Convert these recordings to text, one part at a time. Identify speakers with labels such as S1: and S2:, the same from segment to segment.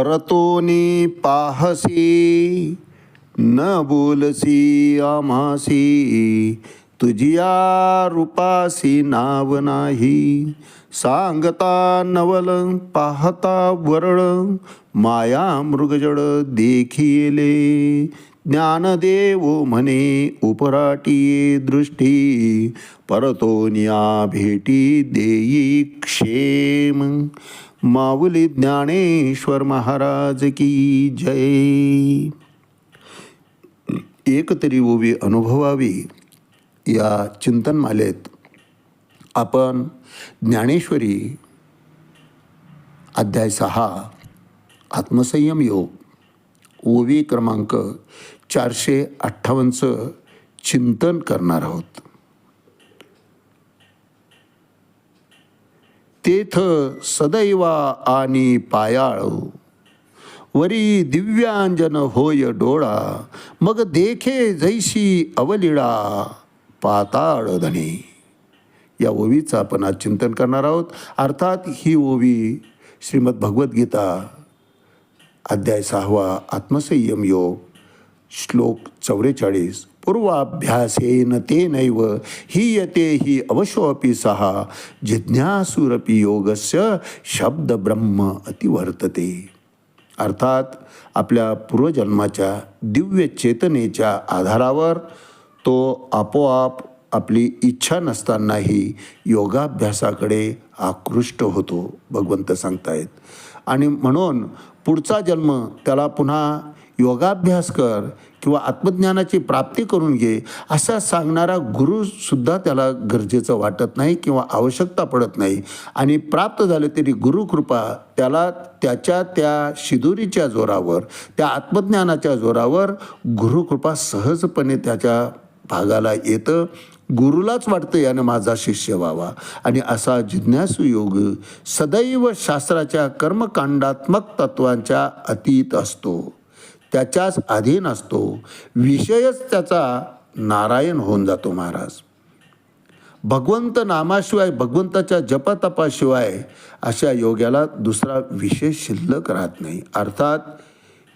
S1: परतोनी पाहसी न बोलसी आम्हासी तुझिया रूपासी नाव नाही. सांगता नवल पाहता वरळ माया मृगजड देखिले ज्ञानदेव म्हणे उपराटी दृष्टी परतोनिया भेटी देई क्षेम. माऊली ज्ञानेश्वर महाराज की जय। एकतरी ओवी अनुभवावी या चिंतनमालेत आपण ज्ञानेश्वरी अध्याय सहा आत्मसंयम योग ओवी क्रमांक चारशे अठ्ठावन्नचं चिंतन करणार आहोत. तेथ सदैवा आणि पायाळ. वरी दिव्यांजन होय डोळा मग देखे जैशी अवलिळा पाताळ धने. या ओवीचं आपण आज चिंतन करणार आहोत. अर्थात ही ओवी श्रीमद भगवद्गीता अध्याय सहावा आत्मसंयम योग श्लोक चौवेचाळीस पूर्वाभ्यासेन ते नैव ही यते ही अवशोपि सहा जिज्ञासुरपी योगस्य शब्द ब्रह्म अतिवर्तते। अर्थात आपल्या पूर्वजन्माच्या दिव्य चेतनेच्या आधारावर तो आपोआप आपली इच्छा नसतानाही योगाभ्यासाकडे आकृष्ट होतो भगवंत सांगतायत. आणि म्हणून पुढचा जन्म त्याला पुन्हा योगाभ्यास कर किंवा आत्मज्ञानाची प्राप्ती करून घे असा सांगणारा गुरुसुद्धा त्याला गरजेचं वाटत नाही किंवा आवश्यकता पडत नाही. आणि प्राप्त झाले तरी गुरुकृपा त्याला त्याच्या त्या शिदुरीच्या जोरावर त्या आत्मज्ञानाच्या जोरावर गुरुकृपा सहजपणे त्याच्या भागाला येतं. गुरुलाच वाटतं यानं माझा शिष्य व्हावा. आणि असा जिज्ञासू योग सदैव शास्त्राच्या कर्मकांडात्मक तत्वांच्या अतीत असतो. त्याच्याच अधीन असतो. विषयच त्याचा नारायण होऊन जातो महाराज. भगवंत नामाशिवाय भगवंताच्या जपतपाशिवाय अशा योग्याला दुसरा विषय शिल्लक राहत नाही. अर्थात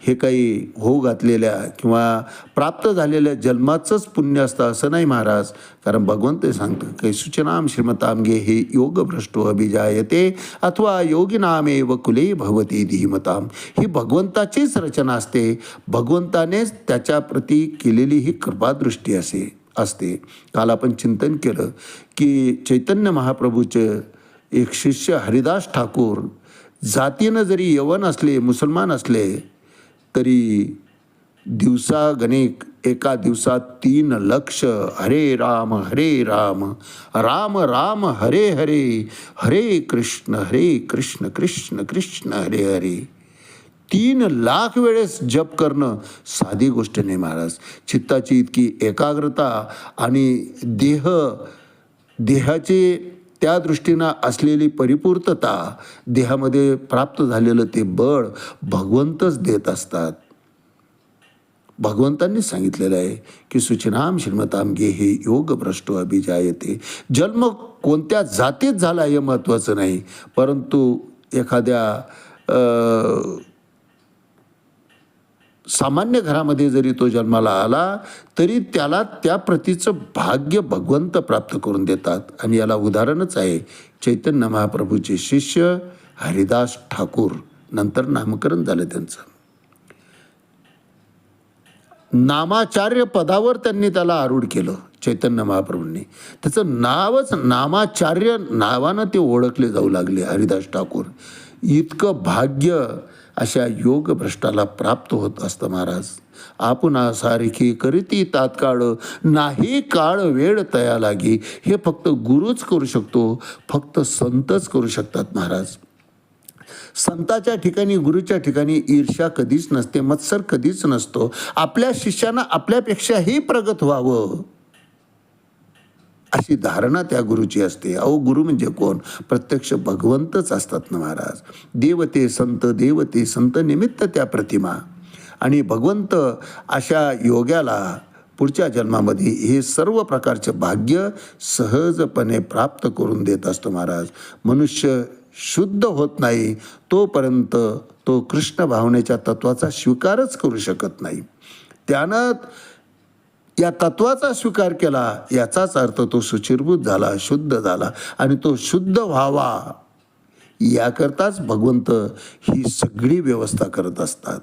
S1: हे काही हो घातलेल्या किंवा प्राप्त झालेल्या जन्माचंच पुण्य असतं असं नाही महाराज. कारण भगवंत सांगतं काही सूचनाम श्रीमतामगे हे योगभ्रष्टो अभिजायते अथवा योगिनामेव कुले भगवती धीमताम. ही भगवंताचीच रचना असते. भगवंतानेच त्याच्याप्रती केलेली ही कृपादृष्टी असे असते. काल आपण चिंतन केलं की चैतन्य महाप्रभूचे एक शिष्य हरिदास ठाकूर जातीनं जरी यवन असले मुसलमान असले तरी दिवसा गणिक एका दिवसात तीन लक्ष हरे राम हरे राम राम राम हरे हरे हरे कृष्ण हरे कृष्ण कृष्ण कृष्ण हरे हरे. तीन लाख वेळेस जप करणं साधी गोष्ट नाही महाराज. चित्ताची इतकी एकाग्रता आणि देह देहाचे त्या दृष्टीनं असलेली परिपूर्तता देहामध्ये प्राप्त झालेलं ते बळ भगवंतच देत असतात. भगवंतांनी सांगितलेलं आहे की सूचनाम श्रीमतामगे हे योग भ्रष्टो अभिजायते. जन्म कोणत्या जातीत झाला हे महत्त्वाचं नाही परंतु एखाद्या सामान्य घरामध्ये जरी तो जन्माला आला तरी त्याला त्या प्रतीचं भाग्य भगवंत प्राप्त करून देतात. आणि याला उदाहरणच आहे चैतन्य महाप्रभूचे शिष्य हरिदास ठाकूर. नंतर नामकरण झालं त्यांचं. नामाचार्य पदावर त्यांनी त्याला आरूढ केलं चैतन्य महाप्रभूंनी. त्याचं नावच नामाचार्य नावानं ते ओळखले जाऊ लागले हरिदास ठाकूर. इतकं भाग्य अशा योग भ्रष्टाला प्राप्त होत असतं महाराज. आपण सारखी करीती तात्काळ नाही काळ वेळ तया लागी. हे फक्त गुरुच करू शकतो फक्त संतच करू शकतात महाराज. संताच्या ठिकाणी गुरुच्या ठिकाणी ईर्ष्या कधीच नसते मत्सर कधीच नसतो. आपल्या शिष्यांना आपल्यापेक्षाही प्रगत व्हावं. अशी धारणा त्या गुरुची असते. अहो गुरु म्हणजे कोण? प्रत्यक्ष भगवंतच असतात ना महाराज. देवते संत देवते संत निमित्त त्या प्रतिमा. आणि भगवंत अशा योग्याला पुढच्या जन्मामध्ये हे सर्व प्रकारचे भाग्य सहजपणे प्राप्त करून देत असतो महाराज. मनुष्य शुद्ध होत नाही तोपर्यंत तो कृष्ण भावनेच्या तत्वाचा स्वीकारच करू शकत नाही. त्यानं या तत्वाचा स्वीकार केला याचाच अर्थ तो सुचिरभूत झाला शुद्ध झाला आणि तो शुद्ध व्हावा. याकरताच भगवंत ही सगळी व्यवस्था करत असतात.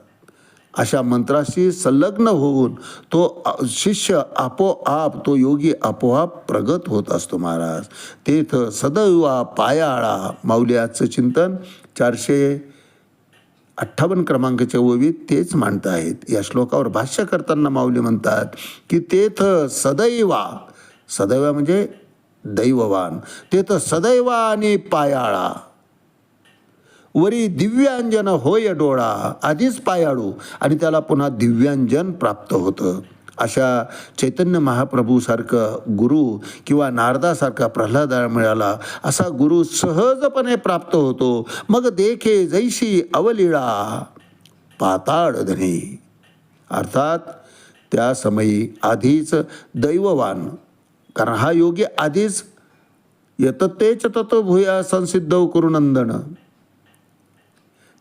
S1: अशा मंत्राशी संलग्न होऊन तो शिष्य आपोआप तो योगी आपोआप प्रगत होत असतो महाराज. तेथ सदैव पायाळा. माऊल्याचं चिंतन चारशे अठ्ठावन्न क्रमांकाच्या ओवीत तेच मांडत आहेत या श्लोकावर भाष्य करताना माऊली म्हणतात की तेथ सदैवा सदैव म्हणजे दैववान तेथ सदैवा आणि पायाळा. वरी दिव्यांजन होय डोळा आधीच पायाळू आणि त्याला पुन्हा दिव्यांजन प्राप्त होतं. अशा चैतन्य महाप्रभूसारखं गुरु किंवा नारदासारखा प्रल्हादा मिळाला असा गुरु सहजपणे प्राप्त होतो. मग देखे जैशी अवलीळा पाताळधनी अर्थात त्या समयी आधीच दैववान कारण हा योगी आधीच यततेच तत्व भूया संसिद्ध कुरुनंदन.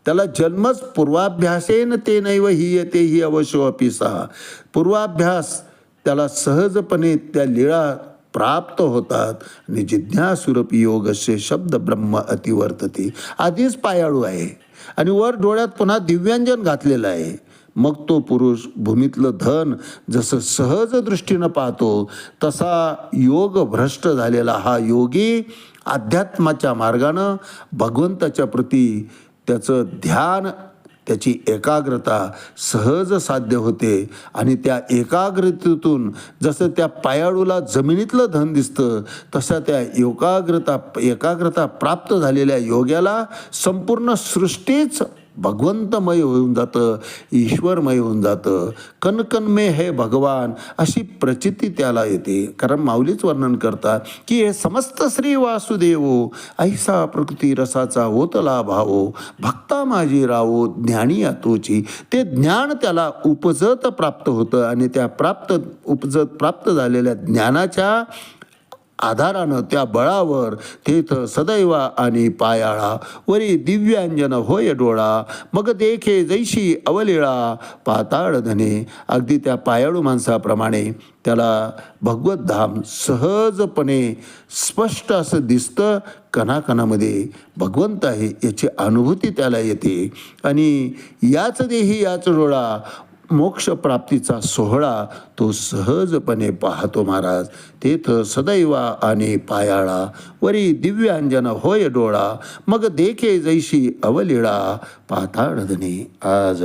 S1: त्याला जन्मच पूर्वाभ्यासेन ते नैव ही येते ही अवश्य अपिसा पूर्वाभ्यास त्याला सहजपणे त्या लीळा प्राप्त होतात आणि जिज्ञासुरपी योगस्य शब्द ब्रह्म अतिवर्तते. आधीच पायाळू आहे आणि वर डोळ्यात पुन्हा दिव्यांजन घातलेलं आहे. मग तो पुरुष भूमीतलं धन जसं सहज दृष्टीनं पाहतो तसा योग भ्रष्ट झालेला हा योगी अध्यात्माच्या मार्गानं भगवंताच्या प्रती त्याचं ध्यान त्याची एकाग्रता सहज साध्य होते आणि त्या एकाग्रतेतून जसं त्या पायाळूला जमिनीतलं धन दिसतं तशा त्या एकाग्रता एकाग्रता प्राप्त झालेल्या योग्याला संपूर्ण सृष्टीच भगवंतमय होऊन जातं ईश्वरमय होऊन जातं. कनकनमे हे भगवान अशी प्रचिती त्याला येते. कारण माऊलीच वर्णन करतात की हे समस्त श्री वासुदेवो ऐसा प्रकृती रसाचा ओतला भावो. भक्ता माझी रावो ज्ञानी आतोची. ते ज्ञान त्याला उपजत प्राप्त होतं आणि त्या प्राप्त उपजत प्राप्त झालेल्या ज्ञानाच्या आधारानं त्या बळावर तेथ सदैवा आणि पायाळा. वरी दिव्यांजन होय डोळा. मग देखे जैशी अवलिळा. पाताळ धने. अगदी त्या पायाळू माणसाप्रमाणे त्याला भगवत धाम सहजपणे स्पष्ट असं दिसतं कणाकणामध्ये. भगवंत आहे याची अनुभूती त्याला येते. आणि याच देही याच डोळा. मोक्षप्राप्तीचा सोहळा तो सहजपणे पाहतो महाराज. तेथ सदैवा आणि पायाळा वरी दिव्यांजन होय डोळा मग देखे जैशी अवलिळा पाताळधनी आज.